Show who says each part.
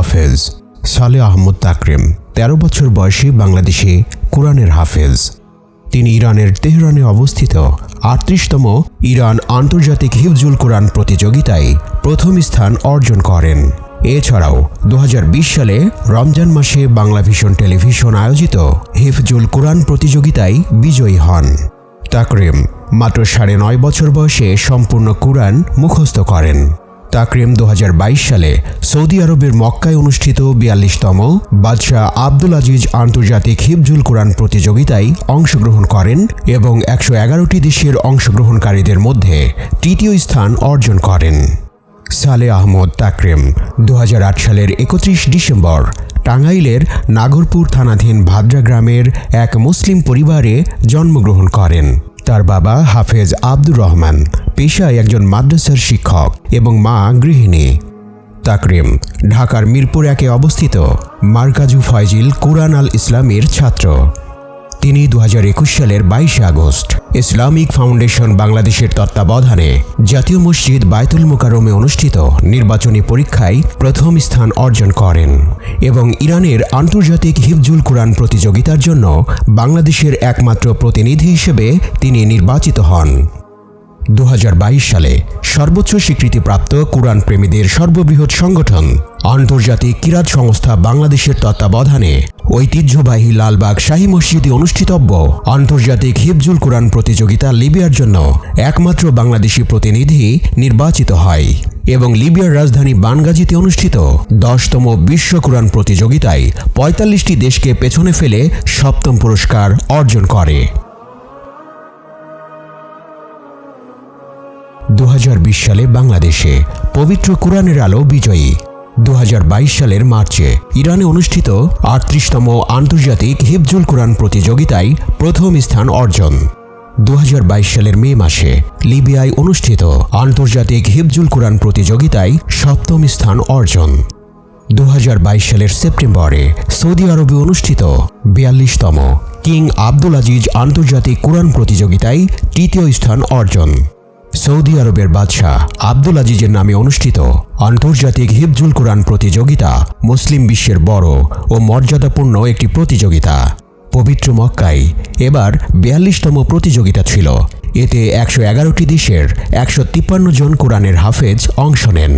Speaker 1: হাফেজ সালে আহমদ তাকরিম। ১৩ বছর বয়সী বাংলাদেশি কোরআনের হাফেজ। তিনি ইরানের তেহরানে অবস্থিত আটত্রিশতম ইরান আন্তর্জাতিক হিফজুল কোরআন প্রতিযোগিতায় প্রথম স্থান অর্জন করেন। এছাড়াও দু হাজার বিশ সালে রমজান মাসে বাংলা ভিশন টেলিভিশন আয়োজিত হিফজুল কোরআন প্রতিযোগিতায় বিজয়ী হন। তাকরিম মাত্র সাড়ে নয় বছর বয়সে সম্পূর্ণ কোরআন মুখস্থ করেন। তাকরিম দু হাজার বাইশ সালে সৌদি আরবের মক্কায় অনুষ্ঠিত বিয়াল্লিশতম বাদশাহ আব্দুল আজিজ আন্তর্জাতিক হিফজুল কোরআন প্রতিযোগিতায় অংশগ্রহণ করেন এবং একশো এগারোটি দেশের অংশগ্রহণকারীদের মধ্যে তৃতীয় স্থান অর্জন করেন। সালে আহমদ তাকরিম দু হাজার আট সালের একত্রিশ ডিসেম্বর টাঙ্গাইলের নাগরপুর থানাধীন ভাদ্রা গ্রামের এক মুসলিম পরিবারে জন্মগ্রহণ করেন। তার বাবা হাফেজ আব্দুর রহমান, পেশায় একজন মাদ্রাসার শিক্ষক এবং মা গৃহিণী। তাকরিম, ঢাকার মিরপুর একে অবস্থিত মার্কাজু ফয়জিল কুরআন আল ইসলামের ছাত্র। তিনি দু হাজার একুশ সালের বাইশে আগস্ট ইসলামিক ফাউন্ডেশন বাংলাদেশের তত্ত্বাবধানে জাতীয় মসজিদ বায়তুল মোকারমে অনুষ্ঠিত নির্বাচনী পরীক্ষায় প্রথম স্থান অর্জন করেন এবং ইরানের আন্তর্জাতিক হিফজুল কোরআন প্রতিযোগিতার জন্য বাংলাদেশের একমাত্র প্রতিনিধি হিসেবে তিনি নির্বাচিত হন। দু হাজার বাইশ সালে সর্বোচ্চ স্বীকৃতিপ্রাপ্ত কোরআন প্রেমীদের সর্ববৃহৎ সংগঠন আন্তর্জাতিক কিরাত সংস্থা বাংলাদেশের তত্ত্বাবধানে ঐতিহ্যবাহী লালবাগ শাহী মসজিদে অনুষ্ঠিতব্য আন্তর্জাতিক হিফজুল কোরআন প্রতিযোগিতা লিবিয়ার জন্য একমাত্র বাংলাদেশি প্রতিনিধি নির্বাচিত হয় এবং লিবিয়ার রাজধানী বানগাজিতে অনুষ্ঠিত দশতম বিশ্ব কোরআন প্রতিযোগিতায় পঁয়তাল্লিশটি দেশকে পেছনে ফেলে সপ্তম পুরস্কার অর্জন করে। সালে বাংলাদেশে পবিত্র কোরআনের আলো বিজয়ী। দু হাজার বাইশ সালের মার্চে ইরানে অনুষ্ঠিত আটত্রিশতম আন্তর্জাতিক হিফজুল কোরআন প্রতিযোগিতায় প্রথম স্থান অর্জন। দু হাজার বাইশ সালের মে মাসে লিবিয়ায় অনুষ্ঠিত আন্তর্জাতিক হিফজুল কোরআন প্রতিযোগিতায় সপ্তম স্থান অর্জন। দু হাজার বাইশ সালের সেপ্টেম্বরে সৌদি আরবে অনুষ্ঠিত বিয়াল্লিশতম কিং আব্দুল আজিজ আন্তর্জাতিক কোরআন প্রতিযোগিতায় তৃতীয় স্থান অর্জন। সৌদি আরবের বাদশাহ আব্দুল আজিজের নামে অনুষ্ঠিত আন্তর্জাতিক হিফজুল কোরআন প্রতিযোগিতা মুসলিম বিশ্বের বড় ও মর্যাদাপূর্ণ একটি প্রতিযোগিতা। পবিত্র মক্কায় এবার বিয়াল্লিশতম প্রতিযোগিতা ছিল। এতে একশো এগারোটি দেশের একশো তিপ্পান্ন জন কোরআনের হাফেজ অংশ নেন।